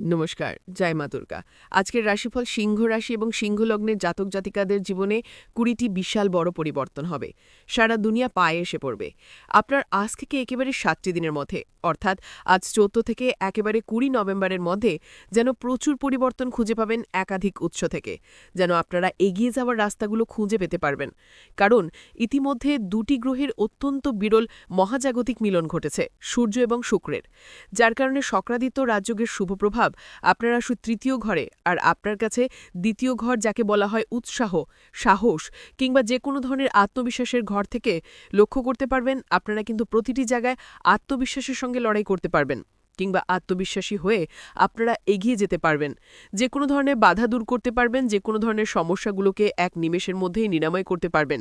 নমস্কার, জয় মা দুর্গা। আজকের রাশিফল সিংহ রাশি এবং সিংহ লগ্নের জাতক জাতিকাদের জীবনে কুড়িটি বিশাল বড় পরিবর্তন হবে। সারা দুনিয়া পায়ে এসে পড়বে। আপনার আজ থেকে একেবারে সাতটি দিনের মধ্যে, অর্থাৎ আজ চৌদ্দ থেকে একেবারে কুড়ি নভেম্বরের মধ্যে যেন প্রচুর পরিবর্তন খুঁজে পাবেন একাধিক উৎস থেকে, যেন আপনারা এগিয়ে যাওয়ার রাস্তাগুলো খুঁজে পেতে পারবেন। কারণ ইতিমধ্যে দুটি গ্রহের অত্যন্ত বিরল মহাজাগতিক মিলন ঘটেছে, সূর্য এবং শুক্রের, যার কারণে সক্রাদিত্য রাজযোগের শুভ প্রভাব আপনার আসু তৃতীয় ঘরে। আর আপনার কাছে দ্বিতীয় ঘর, যাকে বলা হয় উৎসাহ, সাহস, কিংবা যে কোনো ধরনের আত্মবিশ্বাসের ঘর থেকে লক্ষ্য করতে পারবেন, আপনারা কিন্তু প্রতিটি জায়গায় আত্মবিশ্বাসের সঙ্গে লড়াই করতে পারবেন, কিংবা আত্মবিশ্বাসী হয়ে আপনারা এগিয়ে যেতে পারবেন। যে কোনো ধরনের বাধা দূর করতে পারবেন, যে কোনো ধরনের সমস্যাগুলোকে এক নিমেষের মধ্যেই নিরাময় করতে পারবেন।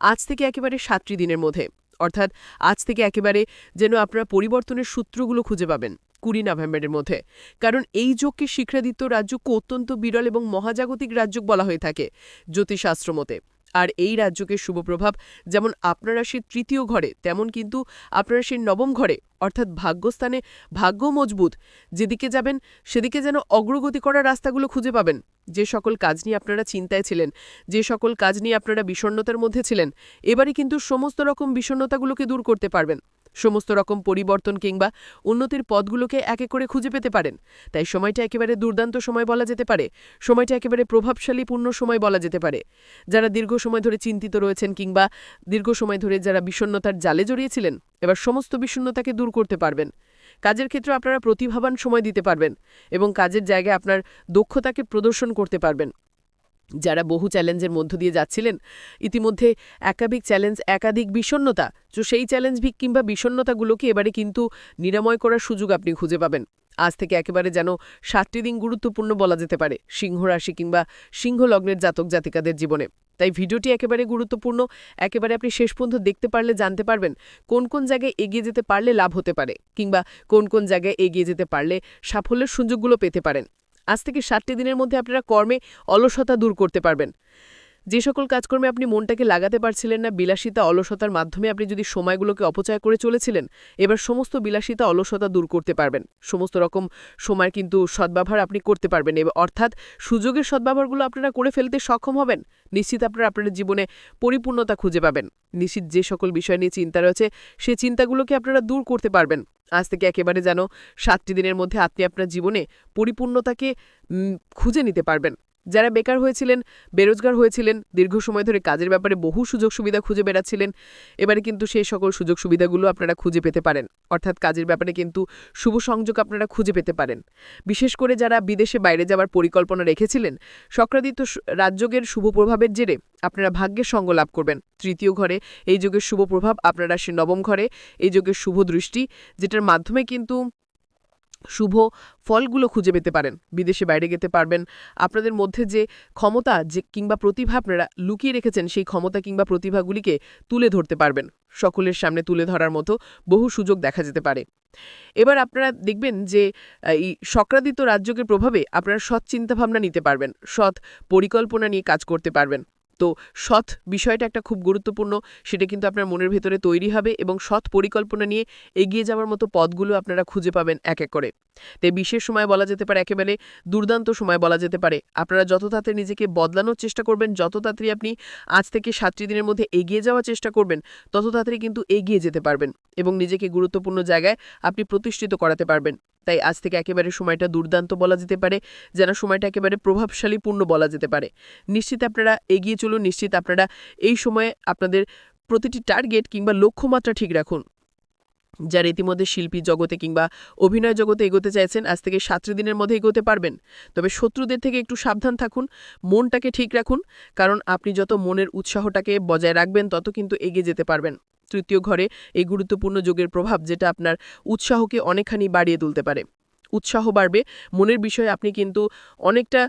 আজ থেকে একেবারে সাতটি দিনের মধ্যে, অর্থাৎ আজ থেকে একেবারে যেন আপনারা পরিবর্তনের সূত্রগুলো খুঁজে পাবেন। কুড়ি নভেম্বরের মধ্যে। কারণ এই যোগকে শিক্ষাদিত্য রাজ্যকে অত্যন্ত বিরল এবং মহাজাগতিক রাজ্য বলা হয়ে থাকে জ্যোতিষশাস্ত্র মতে। আর এই রাজ্যকে শুভ প্রভাব যেমন আপনারা রাশির তৃতীয় ঘরে, তেমন কিন্তু আপনারা রাশির নবম ঘরে, অর্থাৎ ভাগ্যস্থানে ভাগ্য মজবুত, যেদিকে যাবেন সেদিকে যেন অগ্রগতি করার রাস্তাগুলো খুঁজে পাবেন। যে সকল কাজ নিয়ে আপনারা চিন্তায় ছিলেন, যে সকল কাজ নিয়ে আপনারা বিষণ্নতার মধ্যে ছিলেন এবারে কিন্তু সমস্ত রকম বিষণ্নতাগুলোকে দূর করতে পারবেন। সমস্ত রকম পরিবর্তন কিংবা উন্নতির পদগুলোকে একে করে খুঁজে পেতে পারেন। তাই সময়টা একেবারে দুর্দান্ত সময় বলা যেতে পারে। সময়টা একেবারে প্রভাবশালী, পূর্ণ সময় বলা যেতে পারে। যারা দীর্ঘ সময় ধরে চিন্তিত রয়েছেন কিংবা দীর্ঘ সময় ধরে যারা বিষণ্নতার জালে জড়িয়েছিলেন, এবার সমস্ত বিষণ্নতাকে দূর করতে পারবেন। কাজের ক্ষেত্রে আপনারা প্রতিভাবান সময় দিতে পারবেন এবং কাজের জায়গায় আপনার দক্ষতাকে প্রদর্শন করতে পারবেন। যারা বহু চ্যালেঞ্জের মধ্য দিয়ে যাচ্ছিলেন, ইতিমধ্যে একাধিক চ্যালেঞ্জ, একাধিক বিষণ্নতা তো সেই চ্যালেঞ্জ ভিক কিংবা বিষণ্নতাগুলোকে এবারে কিন্তু নিরাময় করার সুযোগ আপনি খুঁজে পাবেন। আজ থেকে একেবারে যেন সাতটি দিন গুরুত্বপূর্ণ বলা যেতে পারে, সিংহ রাশি কিংবা সিংহ লগ্নের জাতক জাতিকাদের জীবনে। তাই ভিডিওটি একেবারে গুরুত্বপূর্ণ, একেবারে আপনি শেষ পর্যন্ত দেখতে পারলে, জানতে পারবেন কোন কোন জায়গায় এগিয়ে যেতে পারলে লাভ হতে পারে, কিংবা কোন কোন জায়গায় এগিয়ে যেতে পারলে সাফল্যের সুযোগগুলো পেতে পারেন। আজ থেকে ষাটটি দিনের মধ্যে আপনারা কর্মে অলসতা দূর করতে পারবেন। যে সকল কাজকর্মে আপনি মনটাকে লাগাতে পারছিলেন না, বিলাসিতা, অলসতার মাধ্যমে আপনি যদি সময়গুলোকে অপচয় করে চলেছিলেন, এবার সমস্ত বিলাসিতা, অলসতা দূর করতে পারবেন। সমস্ত রকম সময় কিন্তু সদ্ব্যবহার আপনি করতে পারবেন। অর্থাৎ সুযোগের সদ্ব্যবহারগুলো আপনারা করে ফেলতে সক্ষম হবেন। নিশ্চিত আপনারা আপনাদের জীবনে পরিপূর্ণতা খুঁজে পাবেন। নিশ্চিত যে সকল বিষয় নিয়ে চিন্তা রয়েছে সেই চিন্তাগুলোকে আপনারা দূর করতে পারবেন। আজ থেকে একেবারে যেন সাতটি দিনের মধ্যে আপনি আপনার জীবনে পরিপূর্ণতাকে খুঁজে নিতে পারবেন। যারা বেকার হয়েছিলেন, বেরোজগার হয়েছিলেন, দীর্ঘ সময় ধরে কাজের ব্যাপারে বহু সুযোগ সুবিধা খুঁজে বেড়াচ্ছিলেন, এবারে কিন্তু সেই সকল সুযোগ সুবিধাগুলো আপনারা খুঁজে পেতে পারেন। অর্থাৎ কাজের ব্যাপারে কিন্তু শুভ সংযোগ আপনারা খুঁজে পেতে পারেন। বিশেষ করে যারা বিদেশে বাইরে যাওয়ার পরিকল্পনা রেখেছিলেন সক্রাদিত্য রাজযোগের শুভ প্রভাবের জেরে আপনারা ভাগ্যের সঙ্গ লাভ করবেন। তৃতীয় ঘরে এই যুগের শুভ প্রভাব আপনারা সে নবম ঘরে, এই যুগের শুভ দৃষ্টি, যেটার মাধ্যমে কিন্তু শুভ ফলগুলো খুঁজে পেতে পারেন, বিদেশে বাইরে যেতে পারবেন। আপনাদের মধ্যে যে ক্ষমতা, যে কিংবা প্রতিভা আপনারা লুকিয়ে রেখেছেন, সেই ক্ষমতা কিংবা প্রতিভাগুলিকে তুলে ধরতে পারবেন। সকলের সামনে তুলে ধরার মতো বহু সুযোগ দেখা যেতে পারে। এবার আপনারা দেখবেন যে এই সক্রাদিত রাজ্যকের প্রভাবে আপনারা সৎ চিন্তাভাবনা নিতে পারবেন, সৎ পরিকল্পনা নিয়ে কাজ করতে পারবেন। তো সৎ বিষয়টা একটা খুব গুরুত্বপূর্ণ, সেটা কিন্তু আপনার মনের ভেতরে তৈরি হবে এবং সৎ পরিকল্পনা নিয়ে এগিয়ে যাওয়ার মতো পথগুলো আপনারা খুঁজে পাবেন এক এক করে। তাই বিশেষ সময় বলা যেতে পারে, একেবারে দুর্দান্ত সময় বলা যেতে পারে। আপনারা যত তাড়াতাড়ি নিজেকে বদলানোর চেষ্টা করবেন, যত তাড়াতাড়ি আপনি আজ থেকে সাতটি দিনের মধ্যে এগিয়ে যাওয়ার চেষ্টা করবেন, তত তাড়াতাড়ি কিন্তু এগিয়ে যেতে পারবেন এবং নিজেকে গুরুত্বপূর্ণ জায়গায় আপনি প্রতিষ্ঠিত করাতে পারবেন। তাই আজ থেকে একেবারে সময়টা দুর্দান্ত বলা যেতে পারে, যেন সময়টা একেবারে প্রভাবশালীপূর্ণ বলা যেতে পারে। নিশ্চিত আপনারা এগিয়ে চলুন, নিশ্চিত আপনারা এই সময়ে আপনাদের প্রতিটি টার্গেট কিংবা লক্ষ্যমাত্রা ঠিক রাখুন। যারা ইতিমধ্যে শিল্পী জগতে কিংবা অভিনয় জগতে এগোতে চাইছেন, আজ থেকে সাতটি দিনের মধ্যে এগোতে পারবেন। তবে শত্রুদের থেকে একটু সাবধান থাকুন, মনটাকে ঠিক রাখুন, কারণ আপনি যত মনের উৎসাহটাকে বজায় রাখবেন, তত কিন্তু এগিয়ে যেতে পারবেন। তৃতীয় ঘরে এই গুরুত্বপূর্ণ যোগের প্রভাব যেটা আপনার উৎসাহকে অনেকখানি বাড়িয়ে তুলতে পারে। উৎসাহ বাড়বে, মনের বিষয়ে আপনি কিন্তু অনেকটা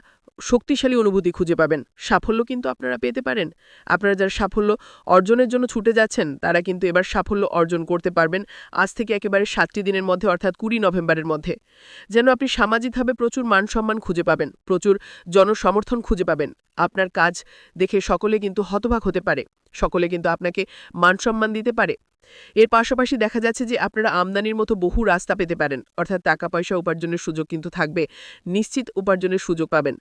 শক্তিশালী অনুভূতি খুঁজে পাবেন। সাফল্য কিন্তু আপনারা পেতে পারেন। আপনারা যারা সাফল্য অর্জনের জন্য ছুটে যাচ্ছেন, তারা কিন্তু এবার সাফল্য অর্জন করতে পারবেন আজ থেকে একেবারে সাতটি দিনের মধ্যে, অর্থাৎ কুড়ি নভেম্বরের মধ্যে। যেন আপনি সামাজিকভাবে প্রচুর মান সম্মান খুঁজে পাবেন, প্রচুর জনসমর্থন খুঁজে পাবেন। আপনার কাজ দেখে সকলে কিন্তু হতবাক হতে পারে। সকলে কিন্তু আপনাকে মান সম্মান দিতে পারে। এর পাশাপাশি দেখা যাচ্ছে যে আপনারা আমদানির মতো বহু রাস্তা পেতে পারেন, অর্থাৎ টাকা পয়সা উপার্জনের সুযোগ কিন্তু থাকবে, নিশ্চিত উপার্জনের সুযোগ পাবেন।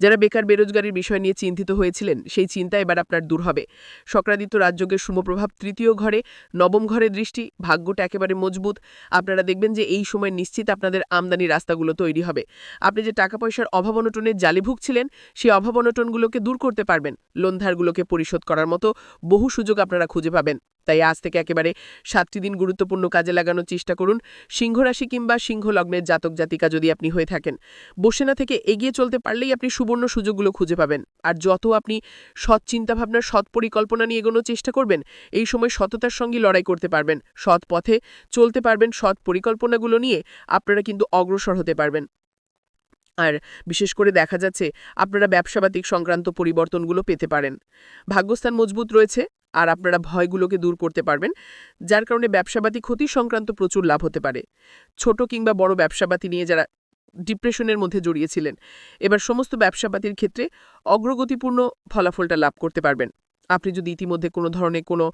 যারা বেকার বেরোজগারির বিষয় নিয়ে চিন্তিত হয়েছিলেন, সেই চিন্তা এবার আপনার দূর হবে। সক্রাদিত্য রাজযোগের শুভপ্রভাব তৃতীয় ঘরে, নবম ঘরে দৃষ্টি, ভাগ্যটা একেবারে মজবুত। আপনারা দেখবেন যে এই সময় নিশ্চিত আপনাদের আমদানি রাস্তাগুলো তৈরি হবে। আপনি যে টাকা পয়সার অভাব অনটনের জালে ভুগছিলেন, সেই অভাব অনটনগুলোকে দূর করতে পারবেন। লোনধারগুলোকে পরিশোধ করার মতো বহু সুযোগ আপনারা খুঁজে পাবেন। তাই আজ থেকে একেবারে সাতটি দিন গুরুত্বপূর্ণ কাজে লাগানোর চেষ্টা করুন সিংহরাশি কিংবা সিংহ লগ্নের জাতক জাতিকা যদি আপনি হয়ে থাকেন। বসে না থেকে এগিয়ে চলতে পারলেই আপনি সুবর্ণ সুযোগগুলো খুঁজে পাবেন। আর যত আপনি সৎ চিন্তাভাবনার সৎ পরিকল্পনা নিয়ে এগোনোর চেষ্টা করবেন, এই সময় সততার সঙ্গে লড়াই করতে পারবেন। সৎ পথে চলতে পারবেন, সৎ পরিকল্পনাগুলো নিয়ে আপনারা কিন্তু অগ্রসর হতে পারবেন। আর বিশেষ করে দেখা যাচ্ছে আপনারা ব্যবসাবাতিক সংক্রান্ত পরিবর্তনগুলো পেতে পারেন। ভাগ্যস্থান মজবুত রয়েছে আর আপনারা ভয়গুলোকে দূর করতে পারবেন, যার কারণে ব্যবসাবাতি ক্ষতি সংক্রান্ত প্রচুর লাভ হতে পারে। ছোট কিংবা বড় ব্যবসাবাতি নিয়ে যারা ডিপ্রেশনের মধ্যে জড়িয়েছিলেন, এবার সমস্ত ব্যবসাপাতির ক্ষেত্রে অগ্রগতিপূর্ণ ফলাফলটা লাভ করতে পারবেন। আপনি যদি ইতিমধ্যে কোনো ধরনের কোনো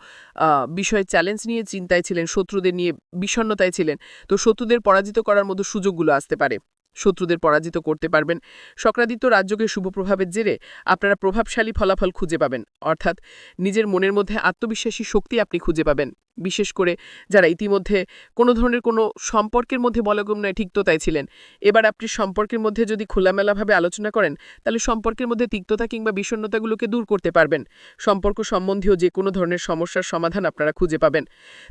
বিষয়ে চ্যালেঞ্জ নিয়ে চিন্তায় ছিলেন, শত্রুদের নিয়ে বিষণ্ণতায় ছিলেন, তো শত্রুদের পরাজিত করার মতো সুযোগগুলো আসতে পারে। শত্রুদের পরাজিত করতে পারবেন। সক্রাদিত্য রাজ্যকে শুভ প্রভাবের জেরে আপনারা প্রভাবশালী ফলাফল খুঁজে পাবেন। অর্থাৎ নিজের মনের মধ্যে আত্মবিশ্বাসী শক্তি আপনি খুঁজে পাবেন। বিশেষ করে যারা ইতিমধ্যে কোনো ধরনের কোনো সম্পর্কের মধ্যে বলগম নয় তিক্ততায় ছিলেন। এবার আপনি সম্পর্কের মধ্যে যদি খোলামেলাভাবে আলোচনা করেন, তাহলে সম্পর্কের মধ্যে তিক্ততা কিংবা বিষণ্ণতাগুলোকে দূর করতে পারবেন। সম্পর্ক সম্বন্ধীয় যে কোনো ধরনের সমস্যার সমাধান আপনারা খুঁজে পাবেন।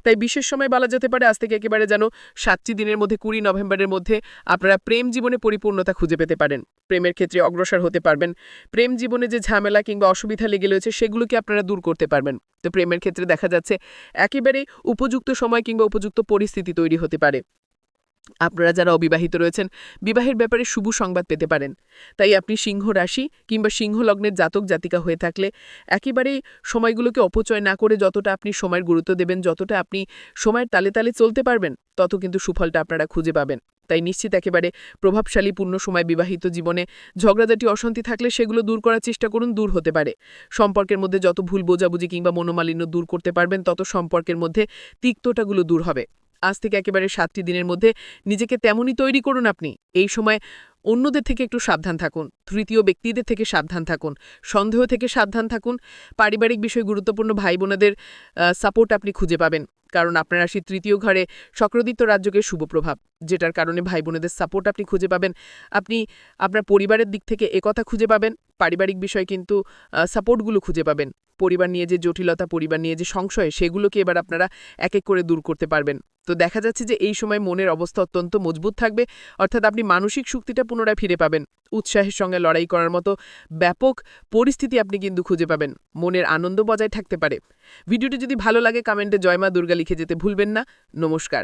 তাই বিশেষ সময় বলা যেতে পারে আজ থেকে একেবারে যেন সাতটি দিনের মধ্যে, কুড়ি নভেম্বরের মধ্যে আপনারা প্রেম জীবনে পরিপূর্ণতা খুঁজে পেতে পারেন। প্রেমের ক্ষেত্রে অগ্রসর হতে পারবেন। প্রেম জীবনে যে ঝামেলা কিংবা অসুবিধা লেগে রয়েছে, সেগুলোকে আপনারা দূর করতে পারবেন। তো প্রেমের ক্ষেত্রে দেখা যাচ্ছে একেবারে উপযুক্ত সময় কিংবা উপযুক্ত পরিস্থিতি তৈরি হতে পারে। আপনারা যারা অবিবাহিত রয়েছেন, বিবাহের ব্যাপারে শুভ সংবাদ পেতে পারেন। তাই আপনি সিংহ রাশি কিংবা সিংহ লগ্নের জাতক জাতিকা হয়ে থাকলে একেবারেই সময়গুলোকে অপচয় না করে যতটা আপনি সময়ের গুরুত্ব দেবেন, যতটা আপনি সময়ের তালে তালে চলতে পারবেন, তত কিন্তু সুফলটা আপনারা খুঁজে পাবেন। তাই নিশ্চিত একেবারে প্রভাবশালী পূর্ণ সময় বিবাহিত জীবনে ঝগড়াঝাটি, অশান্তি থাকলে সেগুলো দূর করার চেষ্টা করুন, দূর হতে পারে। সম্পর্কের মধ্যে যত ভুল বোঝাবুঝি কিংবা মনোমালিন্য দূর করতে পারবেন, তত সম্পর্কের মধ্যে তিক্ততাগুলো দূর হবে। আজ থেকে একেবারে সাতটি দিনের মধ্যে নিজেকে তেমনই তৈরি করুন আপনি। এই সময় অন্যদের থেকে একটু সাবধান থাকুন, তৃতীয় ব্যক্তিদের থেকে সাবধান থাকুন, সন্দেহ থেকে সাবধান থাকুন, পারিবারিক বিষয় গুরুত্বপূর্ণ ভাই বোনেদের সাপোর্ট আপনি খুঁজে পাবেন। কারণ আপনার রাশি তৃতীয় ঘরে চক্রদিত্য রাজ্যকে শুভ প্রভাব, যেটার কারণে ভাই বোনেদের সাপোর্ট আপনি খুঁজে পাবেন। আপনি আপনার পরিবারের দিক থেকে একথা খুঁজে পাবেন, পারিবারিক বিষয় কিন্তু সাপোর্টগুলো খুঁজে পাবেন। পরিবার নিয়ে, যে জটিলতা পরিবার নিয়ে, যে সংশয়, সেগুলোকে এবার আপনারা এক এক করে দূর করতে পারবেন। তো দেখা যাচ্ছে যে এই সময় মনের অবস্থা অত্যন্ত মজবুত থাকবে, অর্থাৎ আপনি মানসিক শক্তিটা পুনরায় ফিরে পাবেন। উৎসাহের সঙ্গে লড়াই করার মতো ব্যাপক পরিস্থিতি আপনি কিন্তু খুঁজে পাবেন। মনের আনন্দ বজায় থাকতে পারে। ভিডিওটি যদি ভালো লাগে, কমেন্টে জয়মা দুর্গা লিখে যেতে ভুলবেন না। নমস্কার।